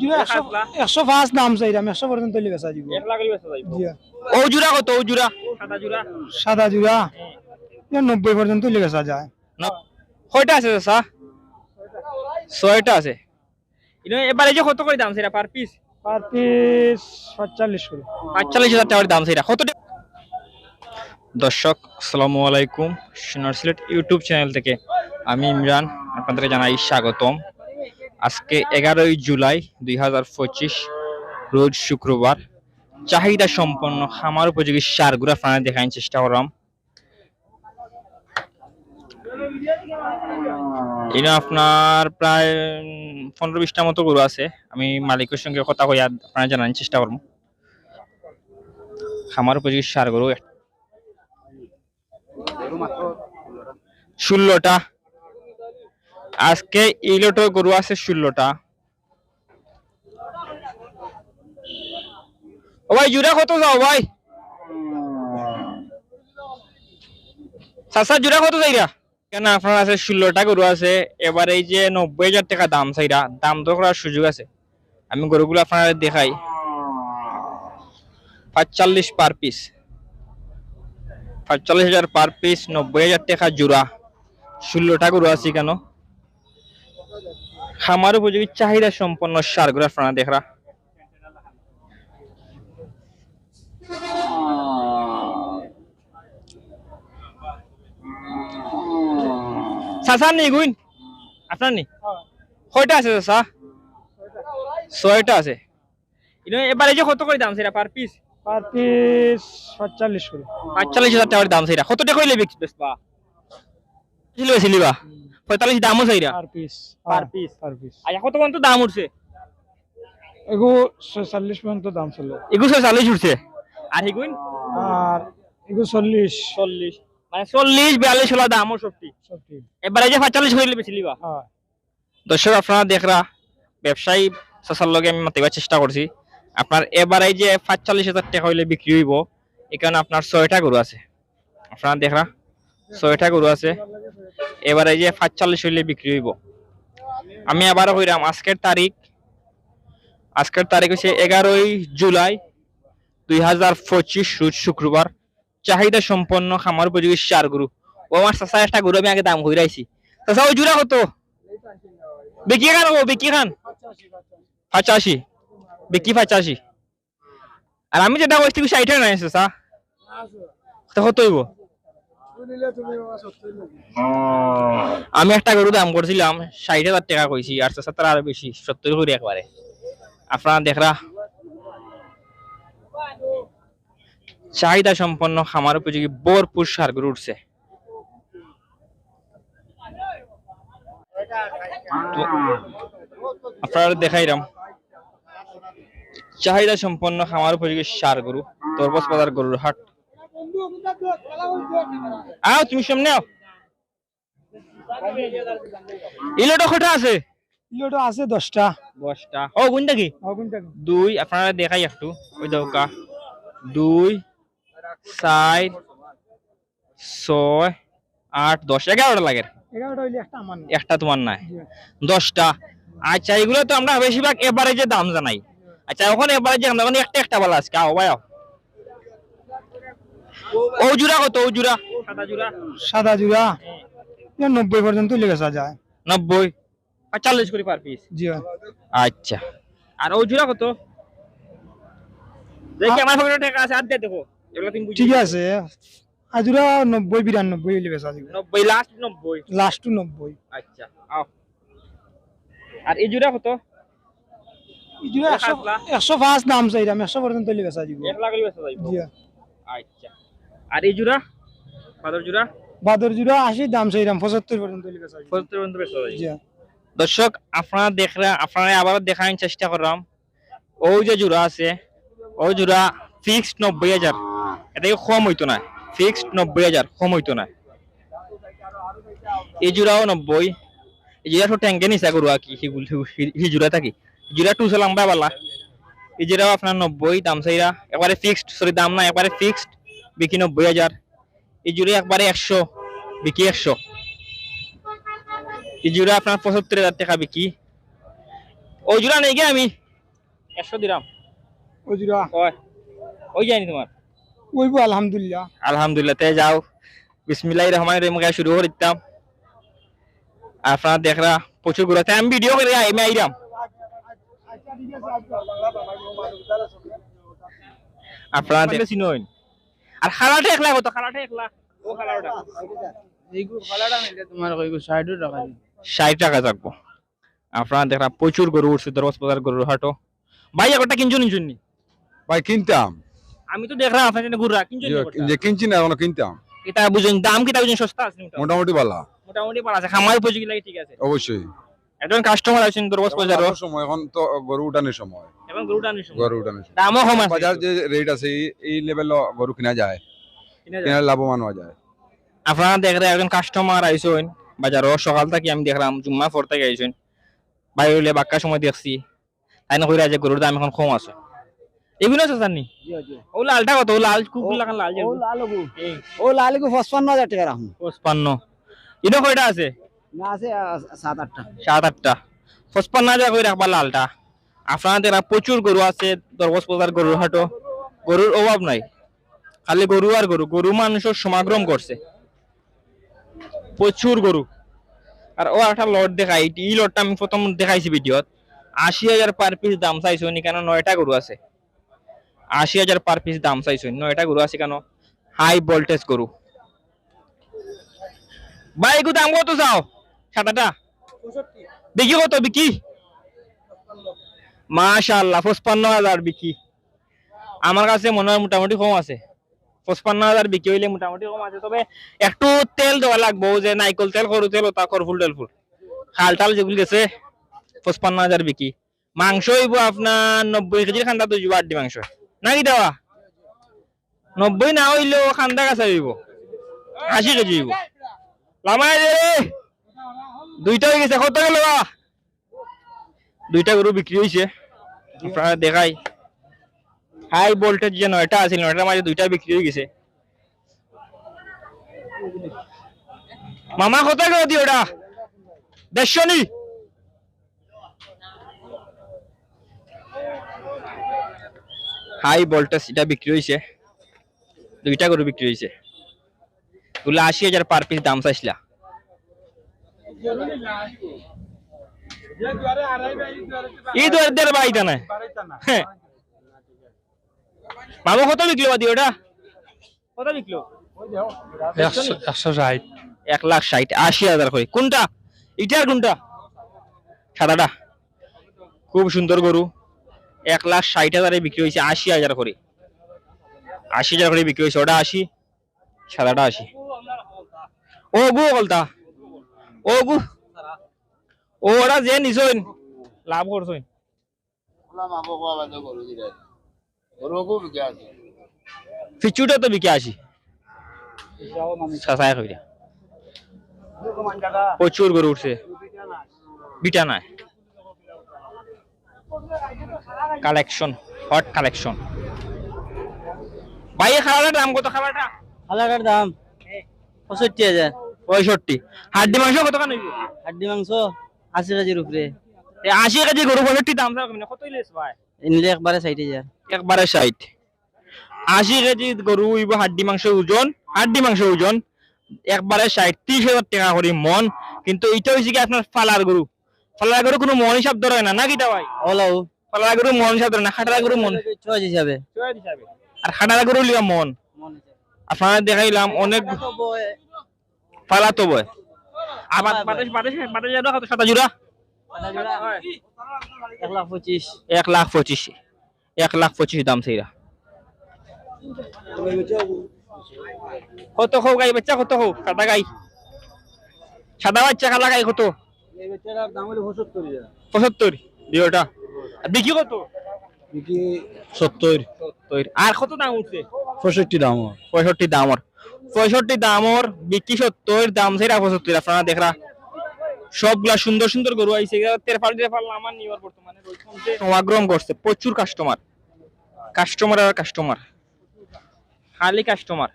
জোড়া একশো একশো পাঁচ দাম চাইলাম একশো পর্যন্ত বেচা দিব। ও জোড়া কত ও জোড়া? সাদা জোড়া? সাদা জোড়া। এ নব্বই পর্যন্ত বেচা যায়। কয়টা আছে চাচা। ছয়টা আছে। ইনো এই যে কত করে দাম সেটা পার পিস পার পিস সাতচল্লিশ করে পাঁচচল্লিশ হাজার টাকার দাম সেটা কত দর্শক আসসালামু আলাইকুম। সোনার সিলেট ইউটিউব চ্যানেল থেকে আমি ইমরান আপনাদেরকে জানাই স্বাগতম। আজকে এগারোই জুলাই দুই হাজার পঁচিশ, রোজ শুক্রবার। চাহিদা সম্পন্ন, খামার উপযোগী সারগুলা প্রাণী দেখানোর চেষ্টা করলাম। এটা আপনার প্রায় পনেরো বিশটা মতো গরু আছে। আমি মালিকের সঙ্গে কথা কই আপনারা জানানোর চেষ্টা করব। খামার উপযোগী সার গরু ষোলোটা আজকে ইলোটো গরু আছে ষোলোটা। ও ভাই জুড়া কত যাও ভাই? চাষা জুড়া কত যাইরা? কেন আপনার আছে ষোলোটা গরু আছে? এবার এই যে নব্বই হাজার টাকা দাম চাইরা, দাম দর করার সুযোগ আছে। আমি গরুগুলো আপনার দেখাই। পাঁচচল্লিশ পার পিস পাঁচচল্লিশ হাজার পার পিস নব্বই হাজার টাকা জোড়া ষোলোটা গরু আছে কেন? খামার উপযোগী চাহিদা সম্পন্ন সারগুলো আপনারা দেখরা। গুইন আপনার কয়টা আছে ছয়টা আছে। এবার যে কত করে দাম সেটা পার পিস পার পিস সাতচল্লিশ করে। পাঁচচল্লিশ হাজার টাকার দাম সেটা। কত টাকা হইলে বিক্রি বেচবা ছিল বেচিলিবা পঁয়তাল্লিশ দামও সেইরা per piece Per piece? Per piece আচ্ছা কত পর্যন্ত দাম উঠছে। এগো ছয়চল্লিশ পর্যন্ত দাম চলে। চাল্লিশ উঠছে। আর আর এগো চল্লিশ। চল্লিশ। মানে চল্লিশ বিয়াল্লিশ হলো দামও এবারে যে পাঁচচল্লিশ হইলে বেচিলিবা হ্যাঁ। দর্শক আপনারা দেখরা ব্যবসায়ী চাচার লগে আমি মাতিবার চেষ্টা করছি। আপনার এবারে যে পাঁচচল্লিশ হাজার টাকা হইলে বিক্রি হইব এখানে আপনার ছয়টা গরু আছে। আপনারা দেখরা। ছয়টা গরু আছে। এবারে যে পাঁচচল্লিশ হইলে বিক্রি হইব। আমি আবারও কইরাম, আজকের তারিখ আজকের তারিখ হচ্ছে এগারোই জুলাই দুই হাজার পঁচিশ, রোজ শুক্রবার। চাহিদা সম্পন্ন খামার উপযোগী চার গরু। ও আমার চাচা একটা গরু আমি আগে দাম ঘুরাইছি চাচা, ওই জোড়া কত? বিকি খান ও বিকি খান? পঁচাশি। বিকি পঁচাশি। আর আমি যেটা কইছি ষাটে নাই চাচা। তো হইব? আমি একটা গরু দাম করছিলাম, ষাট হাজার টাকা কইছি, আর আরও বেশি, সত্তর একবারে। আপনারা দেখরা। চাহিদা সম্পন্ন খামার উপযোগী ভরপুর সার গরু উঠছে। আপনারা দেখাইরাম। চাহিদা সম্পন্ন খামার উপযোগী সার গরু তরবস বাজার গরুর হাট। আও তুমি সামনে আও। ইলোটা কটা আছে? ইলোটো আছে দশটা। দশটা। ও কোনটা কি? দুই আপনারা দেখাই একটু। ওই দৌকা দুই চার ছয় আট দশ। এগারোটা লাগে। একটা আমার না। একটা তোমার নাই। দশটা। আচ্ছা এগুলো তো আমরা বেশিরভাগ এবারে যে দাম জানাই। আচ্ছা ওখানে এবারে যে আমরা একটা একটা বলা আজকে আও ভাই আও। ও জুড়া কত ও জুড়া সাদা জুড়া নব্বই পর্যন্ত যায় নব্বই? পঁয়তাল্লিশ করে পার পিস জি আচ্ছা। আর ও জুড়া কত দেখি আমার পকেটে টাকা আছে আর দিয়ে দেখো। এগুলো তুমি ঠিক আছে। আজুরা নব্বই বিরানব্বই হলে বেচা দিব নব্বই লাস্ট নব্বই। লাস্ট টু নব্বই। আচ্ছা আও। আর এই জুড়া কত? ইজুরা একশো পাঁচ দাম চাইলাম একশো পর্যন্ত বেচা এক লাখ বেচা আচ্ছা। আর এই জুড়া? বাদর জুড়া? বাদর জুড়া আশি দাম চাইলাম পঁচাত্তর পর্যন্ত পঁচাত্তর পর্যন্ত দর্শক আপনারা দেখরা আপনারা আবার দেখানোর চেষ্টা করলাম। ও যে জোড়া আছে ও জোড়া ফিক্সড নব্বই হাজার। এটা কি কম হইতো না? ফিক্সড নব্বই হাজার কম হইতো না। এই জোড়াও নব্বই। এই জোড়া ট্যাঙ্কে নিচা করুয়া কি সেগুলো সেই জোড়া থাকি। জোড়া টু লম্বা বালা। এই জোড়াও আপনার নব্বই দাম চাইরা। একবারে ফিক্সড সরি দাম না একবারে ফিক্সড বিকি নব্বই হাজার এই জোড়া একবারে একশো বিকি একশো এই জোড়া আপনার পঁচাত্তর হাজার টাকা বিকি ওই জোড়া নেই গে আমি একশো দিলাম ওজুরা ওই ওই যায়নি তোমার ওইব আলহামদুলিল্লাহ আলহামদুলিল্লাহ তে যাও বিসমিল্লাহ রহমান রহিম গায়ে শুরু করে দিতাম আপনারা দেখরা প্রচুর ঘুরাতে আমি ভিডিও করে আমি আইরাম আপনারা দেখে চিনুন আর খালাটা একলা কত? খালাটা একলা। ও খালাটা। তোমার কইব সাইডও টাকা দিই ষাট টাকা থাকব। আপনারা দেখরা প্রচুর গরু উঠছে দরবাজ বাজার গরুর হাটো। ভাই একটা কিনছুন নিছুন নি? ভাই কিনতাম। আমি তো দেখলাম আপনার জন্য ঘুরা কিনছুন যে- যে কিনছি না এখনও কিনতাম। এটা বুঝুন দাম কিটা বুঝুন সস্তা আছে মোটামুটি। ভালো মোটামুটি পারা আছে খামার উপযোগী লাগে ঠিক আছে। অবশ্যই একজন কাস্টমার আছেন দরবাজ বাজারও এখন সময় এখন তো গরু উঠানোর সময়। এবং গরু উঠানোর সময় দামও কম আছে। বাজার যে রেট আছে এই- এই লেভেল গরু কিনা যায়। কিনা যায়। কিনা লাভবান হওয়া যায়। আপনারা দেখলে একজন কাস্টমার আইসেন বাজারও সকাল থেকে আমি দেখলাম জুম্মা ফোর থেকে আইসেন বাইরে হইলে বাক্কা সময় দেখছি। তাই না কইরা যে গরুর দাম এখন কম আছে। এগুলো আছে জানি? ও লালটা কত? ও লাল খুব লাগান লাল যে ও লালগু এই। ও পঁচপান্ন হাজার টাকা রাখুন। পঁচপান্ন। এটা কয়টা আছে? না আছে সাত আটটা। সাত আটটা। পঁচপান্ন হাজার করে রাখবা লালটা? আপনাদের প্রচুর গরু আছে দরবস বাজার গরুর হাটো গরুর অভাব নাই। খালি গরু আর গরু গরু মানুষের সমাগম করছে। প্রচুর গরু। আর ও একটা লট দেখাই, এই লটটা আমি প্রথম দেখাইছি ভিডিওত। আশি হাজার পার পিস দাম চাইছো নি কেন? নয়টা গরু আছে। আশি হাজার পার পিস দাম চাইছো নয়টা গরু আছে কেন? হাই ভোল্টেজ গরু। ভাই এগু দাম কত চাও? সাটাটা বিকি কত? বিকি? মাশাল্লাহ পঁচপান্ন হাজার বিকি আমার কাছে মনে হয় মোটামুটি কম আছে। পঁচপান্ন হাজার বিক্রি হইলে মোটামুটি কম আছে। তবে একটু তেল দেওয়া লাগবো যে নাইকল তেল, সরু তেল ওটা করফুল টেলফুল খাল টাল যেগুলি গেছে, পঁচপান্ন হাজার বিকি মাংস হইব আপনার নব্বই কেজির খান্দা তো যাব আড্ডি মাংস। নাকি দেওয়া? নব্বই না হইলেও খান্দা কাছে হইব। আশি কেজি হইব। লামাই রে। দুইটা হয়ে গেছে, কত গেল দুইটা গরু বিক্রি হয়েছে আপনারা দেখাই। হাই ভোল্টেজ যে নয়টা আছে নয়টার মাঝে দুইটা বিক্রি হয়ে গেছে। মামা, কত গেল ওটা? দেড়শো নি। হাই ভোল্টেজ এটা বিক্রি হয়েছে দুইটা গরু বিক্রি হয়েছে তুলা আশি হাজার পার পিস দাম চাইছিলা। এই বাড়িটা হ্যাঁ। মামু কত বিকলো বাদি ওটা? কত বিকলো একশো ষাট। এক লাখ ষাট আশি হাজার করে। কোনটা? ইটার কোনটা? সাদাটা। খুব সুন্দর গরু। এক লাখ ষাট হাজারে বিক্রি হয়েছে আশি হাজার করে। আশি হাজার করে বিক্রি হয়েছে ওটা আশি সাদাটা আশি। ও গু কলতা ও গু। ওরা যে নিছইন। লাভ করছইন। ফিচুটা তো বিকে আসি। কইরা। প্রচুর গরু উঠছে। বিটা নাই। Collection hot collection. ভাই খাবারের দাম কত খাবারটা হালাকার দাম পঁয়ষট্টি হাজার। পঁয়ষট্টি। হাড্ডি মাংস কত কান হইব? হাড্ডি মাংস আশি কেজির উপরে। আশি কেজি গরু পঁয়ষট্টি দাম কত ইলেস ভাই? নিলে একবারে ষাট হাজার। একবারে ষাট। আশি কেজি গরু হইব হাড্ডি মাংস ওজন। হাড্ডি মাংস ওজন একবারে ষাট ত্রিশ হাজার টাকা করে মন। কিন্তু এটা হয়েছে কি আপনার ফালার গরু। ফালার গরু কোনো মন হিসাব ধরে না নাকি ভাই? ওলাও ফালার গরু মন হিসাব ধরে না খাটারা গরু মন। চয়েস হিসাবে। আর খাটারা গরু লিয়া মন। আপনারা দেখাইলাম অনেক ফালা তো বয়। আবার বাতাস বাতাস বাতাস যারা কত সাতা জোড়া। এক লাখ পঁচিশ। এক লাখ পঁচিশ। এক লাখ পঁচিশ দাম সেইরা। কত খো গাই বাচ্চা কত খো সাদা গাই। সাদা বাচ্চা কালা গাই কত? দাম পঁচাত্তর। হাজার আর বিক্রি কত? সত্তর। সত্তর। আর কত দাম উঠছে? পঁয়ষট্টি দাম। পঁয়ষট্টি দামর পঁয়ষট্টি দামর বিক্রি সত্তর, দাম সেটা পঁচাত্তর আপনারা দেখরা সবগুলা সুন্দর সুন্দর গরু আইছে তেরফাল তেরফাল আমার নিবার বর্তমানে সমাগ্রম করছে, প্রচুর কাস্টমার কাস্টমার আর কাস্টমার খালি কাস্টমার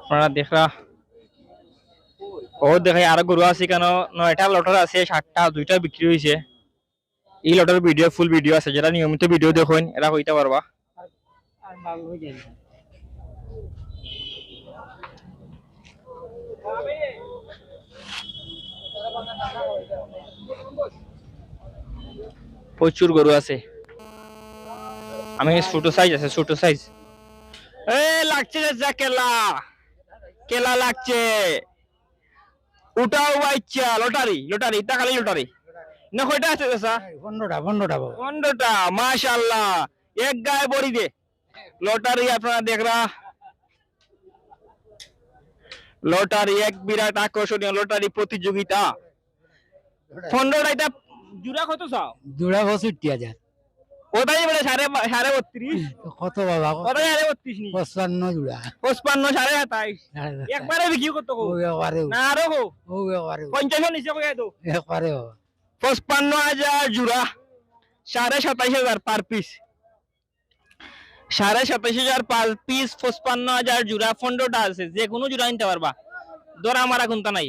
আপনারা দেখরা। ও দেখে আরও গরু আছে কেন নয়টা লটার আছে, সাতটা, দুইটা বিক্রি হয়েছে এই লটার ভিডিও ফুল ভিডিও আছে যারা নিয়মিত ভিডিও দেখুন এরা হইতে পারবা প্রচুর গরু আছে। আমি ছোট সাইজ আছে ছোট সাইজ এ লাগছে যা কেলা। কেলা লাগছে। উঠাও বাচ্চা লটারি লটারি তা খালি লটারি। না কয়টা আছে স্যার পনেরোটা পনেরোটা বাবা। পনেরোটা মাশাল্লাহ এক গায়ে বড়ি দে। লটারি আপনারা দেখরা। লটারি এক বিরাট আকর্ষণীয় লটারি প্রতিযোগিতা। পনেরোটা এটা জুড়া কত চাও? জোড়া পঁয়ষট্টি হাজার। ওটাই বলে সাড়ে সাড়ে বত্রিশ? কত বাবা? ওটাই সাড়ে বত্রিশ নি? পঁচপান্ন জোড়া। পঁচপান্ন সাড়ে সাতাইশ। একবারে বিক্রি করতে ও একবারে না আরও হো ও একবারে পঞ্চাশ নিচে কয়ে তো। একবারে বাবা পঁচপান্ন হাজার জোড়া। সাড়ে সাতাইশ হাজার পার পিস সাড়ে সাতাইশ হাজার পার পিস পঁচপান্ন হাজার জোড়া। পনেরোটা আছে যে কোনো জোড়া নিতে পারবা। দরা মারা কোনটা নাই।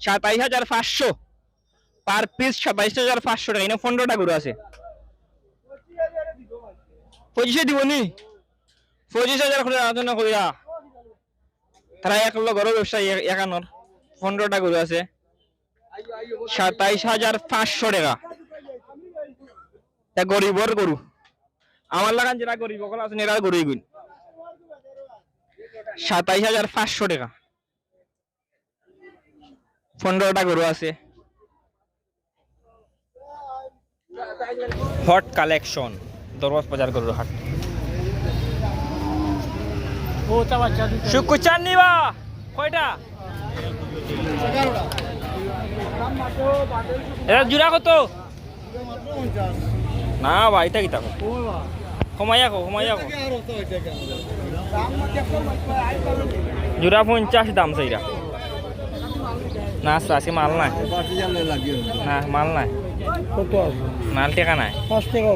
সাতাইশ হাজার পাঁচশো। পার পিস সাতাইশ হাজার পাঁচশো টাকা। এনে পনেরোটা করে আছে। পঁচিশে দিব নি পঁচিশ হাজার করে আলোচনা করিয়া তারা এক লগর ব্যবসায়ী এক- একানোর পনেরোটা গরু আছে। সাতাইশ হাজার পাঁচশো টাকা। তা গরিবর গরু। আমার লাগান যারা গরিব আছেন, এরা গুণ সাতাইশ হাজার পাঁচশো টাকা। পনেরোটা গরু আছে। হট কালেকশন দরবাজ বাজার গরুর হাট। শুক্র চান নিবা, কয়টা? না ভাই এটা কিতা? পঞ্চাশ দাম সেইটা না আজকে মাল নাই। না মাল নাই। মাল টেকা নাই। পাঁচ টাকা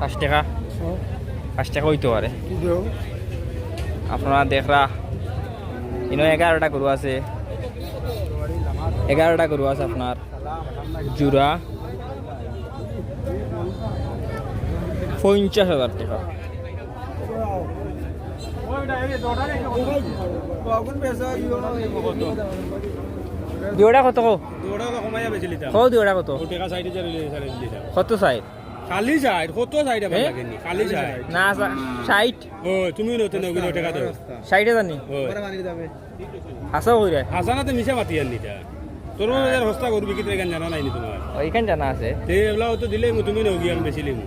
পাঁচ টাকা? পাঁচ টাকা হইতে পারে। আপনারা দেখরা ইনো এগারোটা গরু আছে। এগারোটা গরু আছে আপনার। জুরা পঞ্চাশ হাজার টাকা। দুটা কত কো কো দুটা কত? কত সাইড খালি সাইড কত সাইড আবার এ? লাগেনি খালি সাইড না ও তুমি নতুন নগিন টাকা দাও ষাটে জানি? ও আসা কইরে হাসানা তো মিশা মাতি আনি তা তোর হস্তা করবি বিক্রি জানা নাই নি তোমার ওইখান জানা আছে। তে এগুলা তো দিলে তুমি নগি আমি বেচিলি না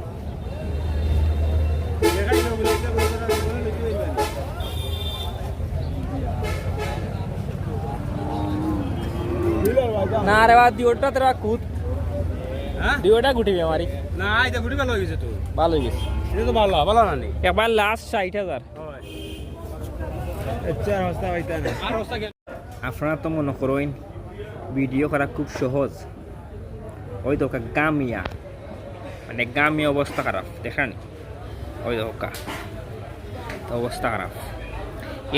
রে বা দিওটা তোরা কুত হ্যাঁ? দিওটা গুটিবি আমারি না এটা গুটি ভালো হয়েছে তো। ভালো হয়ে গেছে। এটা তো ভালো ভালো না নি? একবার লাস্ট ষাট হাজার। আচ্ছা হস্তা হইতা না। আর আপনারা তো মনে করেন ভিডিও করা খুব সহজ। ওই তো গামিয়া। মানে গামিয়া অবস্থা খারাপ দেখানি ওই দোকা অবস্থা খারাপ।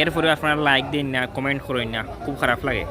এরপরে আপনারা লাইক দিন না কমেন্ট করেন না খুব খারাপ লাগে।